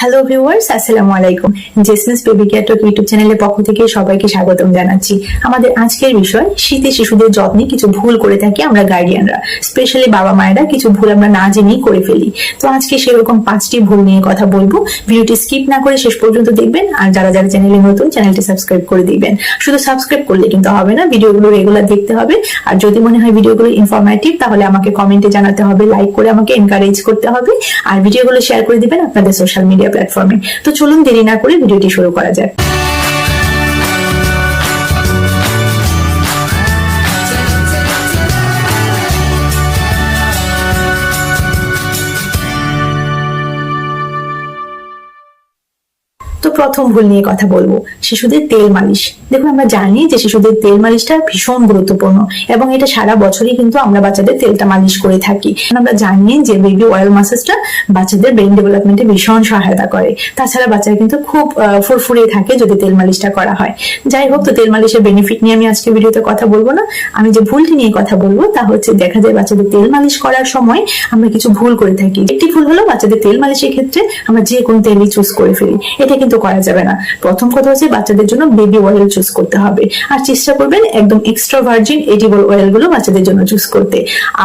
Hello viewers আসসালামু আলাইকুম। জেসমিস বেবি কেয়ার টক ইউটিউব চ্যানেলের পক্ষ থেকে সবাইকে স্বাগতম জানাচ্ছি। আমাদের আজকের বিষয়, শীতে শিশুদের যত্নে কিছু ভুল করে থাকি আমরা গার্ডিয়ানরা স্পেশালি বাবা মায়েরা কিছু ভুল আমরা না জেনেই করে ফেলি। তো আজকে সেরকম পাঁচটি ভুল নিয়ে কথা বলব। ভিডিওটি স্কিপ না করে শেষ পর্যন্ত দেখবেন, আর যারা যারা চ্যানেলে নতুন চ্যানেলটি সাবস্ক্রাইব করে দিবেন। শুধু সাবস্ক্রাইব করলে কিন্তু হবে না, ভিডিওগুলো রেগুলার দেখতে হবে। আর যদি মনে হয় ভিডিওগুলো ইনফরমেটিভ তাহলে আমাকে কমেন্টে জানাতে হবে লাইক করে আমাকে এনকারেজ করতে হবে। আর ভিডিওগুলো শেয়ার করে দিবেন আপনাদের সোশ্যাল মিডিয়া প্ল্যাটফর্মে তো চলুন দেরি না করে ভিডিওটি শুরু করা যাক। প্রথম ভুল নিয়ে কথা বলব। শিশুদের তেল মালিশ। দেখুন, আমরা জানি যে শিশুদের তেল মালিশটা ভীষণ গুরুত্বপূর্ণ এবং এটা সারা বছরই কিন্তু আমরা বাচ্চাদের তেলটা মালিশ করে থাকি। আমরা জানি যে বেবি অয়েল মাসাজটা বাচ্চাদের ব্রেন ডেভেলপমেন্টে ভীষণ সহায়তা করে। তাছাড়া বাচ্চারা কিন্তু খুব ফুরফুরে থাকে যদি তেল মালিশটা করা হয়। যাই হোক, তো তেল মালিশের বেনিফিট নিয়ে আমি আজকে ভিডিওতে কথা বলব না। আমি যে ভুলটি নিয়ে কথা বলব তা হচ্ছে দেখা যায় বাচ্চাদের তেল মালিশ করার সময় আমরা কিছু ভুল করে থাকি। একটি ভুল হলো বাচ্চাদের তেল মালিশের ক্ষেত্রে আমরা যে কোনো তেলই চুজ করে ফেলি। এটা কিন্তু করা যাবে না। প্রথম কথা হচ্ছে বাচ্চাদের জন্য বেবি অয়েল চুজ করতে হবে। আর চেষ্টা করবেন একদম এক্সট্রা ভার্জিন এডিবল অয়েলগুলো বাচ্চাদের জন্য চুজ করতে।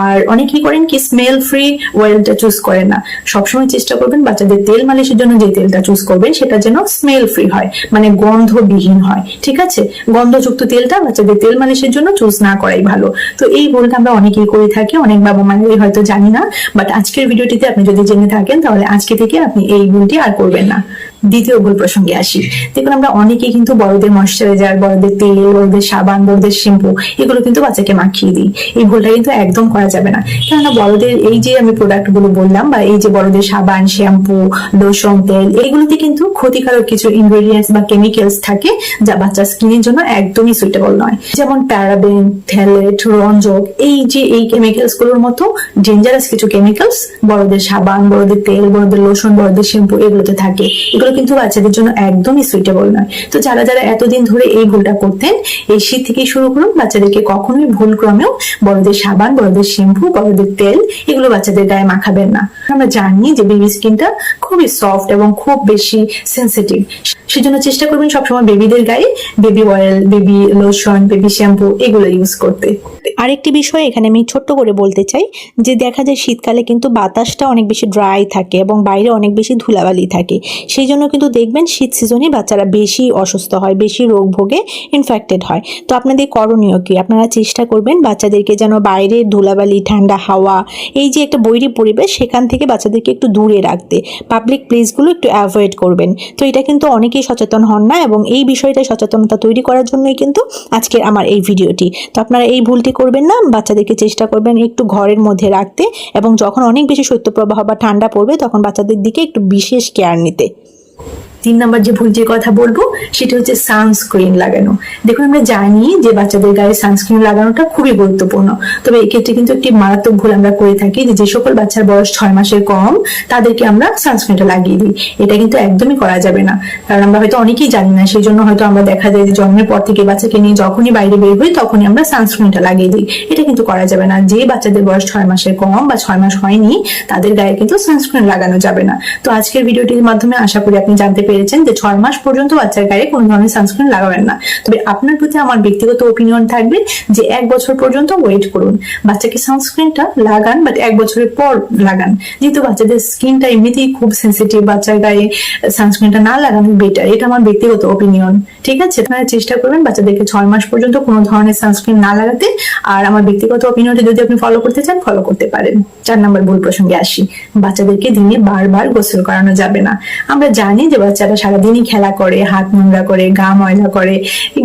আর অনেকেই করেন কি স্মেল ফ্রি অয়েলটা চুজ করেন না। সবসময় চেষ্টা করবেন বাচ্চাদের তেল মালিশের জন্য যে তেলটা চুজ করবেন, সেটা যেন স্মেল ফ্রি হয় মানে গন্ধবিহীন হয়। ঠিক আছে? গন্ধযুক্ত তেলটা বাচ্চাদের তেল মালিশের জন্য চুজ না করাই ভালো। তো এই ভুলটা আমরা অনেকেই করে থাকি, অনেক বাবা মায়েরই হয়তো জানি না। বাট আজকের ভিডিওটিতে আপনি যদি জেনে থাকেন, তাহলে আজকে থেকে আপনি এই ভুলটি আর করবেন না। দ্বিতীয় ভুল প্রসঙ্গে আসি। দেখুন, আমরা অনেকেই কিন্তু বড়দের ময়শ্চারাইজার বড়দের তেল, বড়দের সাবান, বড়দের শ্যাম্পু এগুলো কিন্তু বাচ্চাকে মাখিয়ে দিই। এই ভুলটা কিন্তু একদম করা যাবে না। কেননা বড়দের এই যে আমি প্রোডাক্টগুলো বললাম বা এই যে বড়দের সাবান শ্যাম্পু লোশন তেল এইগুলোতে কিন্তু ক্ষতিকারক কিছু ইনগ্রেডিয়েন্টস বা কেমিক্যালস থাকে যা বাচ্চার স্কিনের জন্য একদমই সুইটেবল নয়। যেমন প্যারাবেন থ্যালেট রঞ্জক, এই যে এই কেমিক্যালসগুলোর মতো ডেঞ্জারাস কিছু কেমিক্যালস বড়দের সাবান, বড়দের তেল, বড়দের লোশন বড়দের শ্যাম্পু এগুলোতে থাকে। এগুলো কিন্তু বাচ্চাদের জন্য একদমই সুইটেবল নয়। তো যারা যারা এতদিন ধরে এই ভুলটা করতেন, এই শীত থেকে শুরু করুন। বাচ্চাদেরকে কখনোই ভুল ক্রমেও বড়দের সাবান, বড়দের শ্যাম্পু বড়দের তেল, এগুলো বাচ্চাদের গায়ে মাখাবেন না। আমরা জানি যে বেবি স্কিনটা খুবই সফট এবং খুব বেশি সেন্সিটিভ সেজন্য চেষ্টা করবেন সবসময় বেবিদের গায়ে baby oil baby lotion baby shampoo এগুলো ইউজ করতে। আরেকটি বিষয় এখানে আমি ছোট্ট করে বলতে চাই, যে দেখা যায় শীতকালে কিন্তু বাতাসটা অনেক বেশি ড্রাই থাকে এবং বাইরে অনেক বেশি ধুলাবালি থাকে। সেই জন্য কিন্তু দেখবেন শীত সিজনে বাচ্চারা বেশি অসুস্থ হয়, বেশি রোগ ভোগে ইনফেক্টেড হয়। তো আপনাদের করণীয় কি? আপনারা চেষ্টা করবেন বাচ্চাদেরকে যেন বাইরের ধুলাবালি, ঠান্ডা হাওয়া, এই যে একটা বৈরী পরিবেশ, সেখান থেকে বাচ্চাদেরকে একটু দূরে রাখতে। পাবলিক প্লেসগুলো একটু অ্যাভয়েড করবেন। তো এটা কিন্তু অনেকেই সচেতন হন না এবং এই বিষয়টা সচেতনতা তৈরি করার জন্যই কিন্তু আজকের আমার এই ভিডিওটি। তো আপনারা এই ভুলটি করবেন না, বাচ্চাদেরকে চেষ্টা করবেন একটু ঘরের মধ্যে রাখতে এবং যখন অনেক বেশি শৈত্যপ্রবাহ বা ঠান্ডা পড়বে, তখন বাচ্চাদের দিকে একটু বিশেষ কেয়ার নিতে। you তিন নম্বর যে ভুলটির কথা বলব, সেটা হচ্ছে সানস্ক্রিন লাগানো। দেখুন, আমরা জানি যে বাচ্চাদের গায়ে সানস্ক্রিন লাগানোটা খুবই গুরুত্বপূর্ণ। তবে এক্ষেত্রে কিন্তু একটি মারাত্মক ভুল আমরা করে থাকি যে সকল বাচ্চার বয়স ছয় মাসের কম, তাদেরকে আমরা সানস্ক্রিনটা লাগিয়ে দিই। এটা কিন্তু একদমই করা যাবে না। কারণ আমরা হয়তো অনেকেই জানি না সেই জন্য হয়তো আমরা দেখা যায় যে জন্মের পর থেকে বাচ্চাকে নিয়ে যখনই বাইরে বের হই, তখনই আমরা সানস্ক্রিনটা লাগিয়ে দিই। এটা কিন্তু করা যাবে না। যে বাচ্চাদের বয়স ছয় মাসের কম বা ছয় মাস হয়নি, তাদের গায়ে কিন্তু সানস্ক্রিন লাগানো যাবে না। তো আজকের ভিডিওটির মাধ্যমে আশা করি আপনি জানতে পেরেছেন। যে ছয় মাস পর্যন্ত বাচ্চার গায়ে কোনো ধরনের সানস্ক্রিন লাগাবেন না। তবে আপনার প্রতি আমার ব্যক্তিগত ওপিনিয়ন থাকবে যে এক বছর পর্যন্ত ওয়েট করুন। বাচ্চাকে সানস্ক্রিনটা লাগান বাট এক বছরের পর লাগান। যেহেতু বাচ্চাদের স্কিনটা এমনিতেই খুব সেন্সিটিভ বাচ্চার গায়ে সানস্ক্রিনটা না লাগানো বেটার এটা আমার ব্যক্তিগত ওপিনিয়ন ঠিক আছে? আপনারা চেষ্টা করবেন বাচ্চাদেরকে ছয় মাস পর্যন্ত কোনো ধরনের সানস্ক্রিন না লাগাতে। আর আমার ব্যক্তিগত ওপিনিয়নটা যদি আপনি ফলো করতে চান ফলো করতে পারেন। চার নম্বর ভুল প্রসঙ্গে আসি। বাচ্চাদেরকে দিনে বারবার গোসল করানো যাবে না। আমরা জানি যে বাচ্চারা সারাদিনই খেলা করে, হাত নোংরা করে, গা ময়লা করে,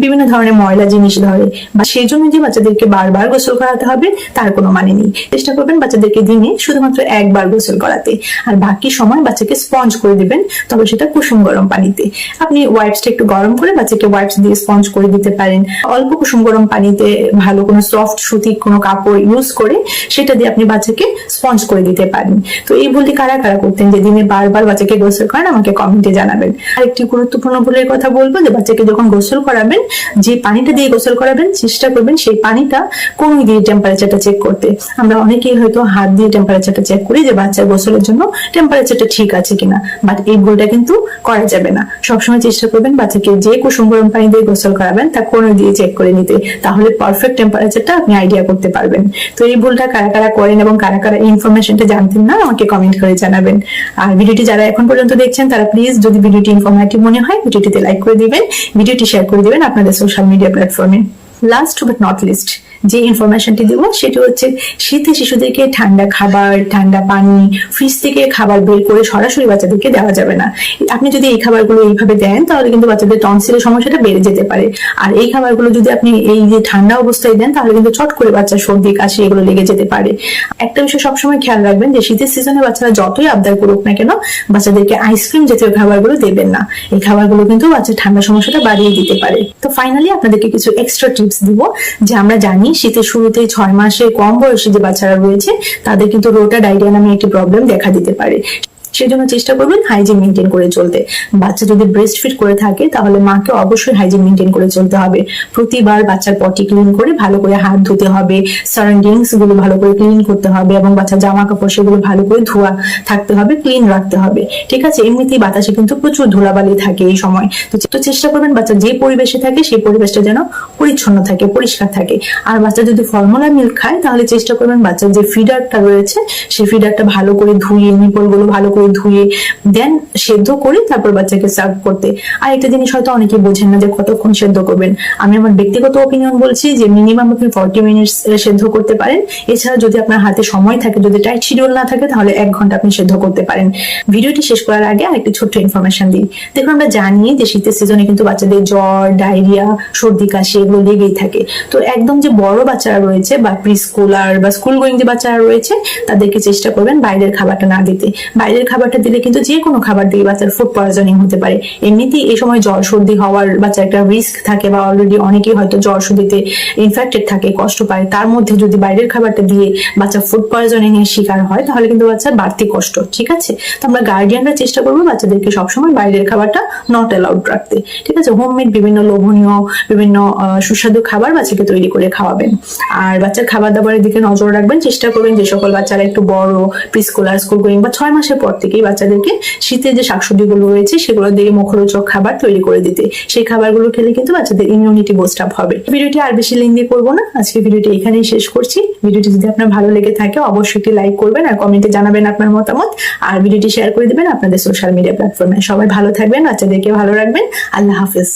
বিভিন্ন ধরনের ময়লা জিনিস ধরে, বা সেই জন্য যে বাচ্চাদেরকে বারবার গোসল করাতে হবে, তার কোনো মানে নেই। চেষ্টা করবেন বাচ্চাদেরকে দিনে শুধুমাত্র একবার গোসল করাতে। আর বাকি সময় বাচ্চাকে স্পঞ্জ করে দিবেন, তবে সেটা কুসুম গরম পানিতে। আপনি ওয়াইপসটা একটু গরম করে বাচ্চাকে ওয়াইপস দিয়ে স্পঞ্জ করে দিতে পারেন। অল্প কুসুম গরম পানিতে ভালো কোনো সফট সুতি কোনো কাপড় ইউজ করে, সেটা দিয়ে আপনি বাচ্চাকে স্পঞ্জ করে দিতে পারেন। তো এই ভুলটি কারা কারা করতেন যে দিনে বারবার বাচ্চাকে গোসল করেন, আমাকে কমেন্টে জানাবেন। পারবেন আরেকটি গুরুত্বপূর্ণ ভুলের কথা বলব, যে বাচ্চাকে যখন গোসল করাবেন, যে পানিটা দিয়ে গোসল করাবেন, চেষ্টা করবেন সেই পানিটা কোন দিয়ে টেম্পারেচারটা চেক করতে। আমরা অনেকেই হয়তো হাত দিয়ে টেম্পারেচারটা চেক করি যে বাচ্চার গোসলের জন্য টেম্পারেচারটা ঠিক আছে কিনা বাট এই ভুলটা কিন্তু করা যাবে না। সবসময় চেষ্টা করবেন বাচ্চাকে যে কুসুম গরম পানি দিয়ে গোসল করাবেন, তা কোন দিয়ে চেক করে নিতে, তাহলে পারফেক্ট টেম্পারেচারটা আপনি আইডিয়া করতে পারবেন। তো এই ভুলটা কারা কারা করেন এবং কারা কারা ইনফরমেশনটা জানতেন না, আমাকে কমেন্ট করে জানাবেন। আর ভিডিওটি যারা এখন পর্যন্ত দেখছেন, তারা প্লিজ যদি ভিডিওটি ইনফরমেটিভ মনে হয়, ভিডিওটিতে লাইক করে দিবেন, ভিডিওটি শেয়ার করে দিবেন আপনাদের সোশ্যাল মিডিয়া প্ল্যাটফর্মে লাস্ট বাট নট লিস্ট যে ইনফরমেশনটি দেবো সেটি হচ্ছে শীতে শিশুদেরকে ঠান্ডা খাবার, ঠান্ডা পানি ফ্রিজ থেকে খাবার বের করে সরাসরি বাচ্চাদেরকে দেওয়া যাবে না। আপনি যদি এই খাবারগুলো এইভাবে দেন, তাহলে কিন্তু বাচ্চাদের টনসিলের সমস্যাটা বেড়ে যেতে পারে। আর এই খাবারগুলো যদি আপনি এই যে ঠান্ডা অবস্থায় দেন, তাহলে কিন্তু চট করে বাচ্চার সর্দি, কাশি এগুলো লেগে যেতে পারে। একটা বিষয় সবসময় খেয়াল রাখবেন যে শীতের সিজনে বাচ্চারা যতই আবদার করুক না কেন, বাচ্চাদেরকে আইসক্রিম জাতীয় খাবারগুলো দেবেন না। এই খাবারগুলো কিন্তু বাচ্চার ঠান্ডা সমস্যাটা বাড়িয়ে দিতে পারে। তো ফাইনালি আপনাদেরকে কিছু এক্সট্রা টিপস দিব, যে আমরা জানি শীতের শুরুতে ছয় মাসে কম বয়সী যে বাচ্চারা রয়েছে, তাদের কিন্তু রোটা ডায়রিয়া নামে একটি প্রবলেম দেখা দিতে পারে। সেজন্য চেষ্টা করবেন হাইজিন মেনটেন করে চলতে। বাচ্চা যদি ব্রেস্ট ফিট করে থাকে, তাহলে মাকে অবশ্যই হাইজিন মেনটেন করে চলতে হবে। প্রতিবার বাচ্চার পটি ক্লিন করে ভালো করে হাত ধুতে হবে সারাউন্ডিংসগুলো ভালো করে ক্লিন করতে হবে এবং বাচ্চার জামা কাপড় সেগুলো ভালো করে ধোয়া থাকতে হবে ক্লিন রাখতে হবে। ঠিক আছে? এমনিতেই বাতাসে কিন্তু প্রচুর ধুলাবালি থাকে এই সময়। তো চেষ্টা করবেন বাচ্চা যে পরিবেশে থাকে, সেই পরিবেশটা যেন পরিচ্ছন্ন থাকে, পরিষ্কার থাকে। আর বাচ্চা যদি ফর্মুলা মিল্ক খায়, তাহলে চেষ্টা করবেন বাচ্চার যে ফিডারটা রয়েছে, সেই ফিডারটা ভালো করে ধুয়ে নিপলগুলো ভালো করে ধুয়ে দেন সেদ্ধ করে তারপর বাচ্চাকে সার্ভ করতে। আর একটা জিনিস হয়তো অনেকে বোঝেন না যে কতক্ষণ সেদ্ধ করবেন। আমি আমার ব্যক্তিগত ওপিনিয়ন বলছি যে মিনিমাম আপনি ফর্টি মিনিটস সেদ্ধ করতে পারেন। এছাড়া যদি আপনার হাতে সময় থাকে, যদি টাইট শিডিউল না থাকে, তাহলে এক ঘণ্টা আপনি সেদ্ধ করতে পারেন। ভিডিওটি শেষ করার আগে আরেকটি ছোট্ট ইনফরমেশন দিই। দেখুন, আমরা জানি যে শীতের সিজনে কিন্তু বাচ্চাদের জ্বর ডায়রিয়া সর্দি, কাশি এগুলো লেগেই থাকে। তো একদম যে বড় বাচ্চারা রয়েছে বা প্রি স্কুলার বা স্কুল গোয়িং যে বাচ্চারা রয়েছে, তাদেরকে চেষ্টা করবেন বাইরের খাবারটা না দিতে। বাইরের খাবারটা দিলে কিন্তু যে কোনো খাবার দিয়ে বাচ্চার ফুড পয়জনিং হতে পারে। এমনিতেই এই সময় জ্বর সর্দি হওয়ার বাচ্চার একটা রিস্ক থাকে বা অলরেডি অনেকেই হয়তো জ্বর সর্দিতে ইনফেক্টেড থাকে, কষ্ট পায়। তার মধ্যে যদি বাইরের খাবারটা দিয়ে বাচ্চা ফুড পয়জনিং এর শিকার হয়, তাহলে কিন্তু বাচ্চার বাড়তি কষ্ট, ঠিক আছে? তো আমরা গার্ডিয়ানরা চেষ্টা করব বাচ্চাদেরকে সবসময় বাইরের খাবারটা নট অ্যালাউড রাখতে, ঠিক আছে? হোমমেড বিভিন্ন লোভনীয়, বিভিন্ন সুস্বাদু খাবার বাচ্চাকে তৈরি করে খাওয়াবেন। আর বাচ্চার খাবার দাবারের দিকে নজর রাখবেন, চেষ্টা করবেন যে সকল বাচ্চারা একটু বড় প্রিস্কুলার স্কুল গোয়িং বা ছয় মাসের পর থেকেই বাচ্চাদেরকে শীতের যে শাকসবজিগুলো রয়েছে, সেগুলো দিয়ে মুখরোচক খাবার তৈরি করে দিতে। সেই খাবারগুলো খেলে কিন্তু বাচ্চাদের ইমিউনিটি বুস্ট আপ হবে। ভিডিওটি আর বেশি লেন্দি করব না। আজকে ভিডিওটি এখানেই শেষ করছি। ভিডিওটি যদি আপনার ভালো লেগে থাকে, অবশ্যই একটি লাইক করবেন আর কমেন্টে জানাবেন আপনার মতামত। আর ভিডিওটি শেয়ার করে দিবেন আপনাদের সোশ্যাল মিডিয়া প্ল্যাটফর্মে সবাই ভালো থাকবেন বাচ্চাদেরকে ভালো রাখবেন। আল্লাহ হাফিজ।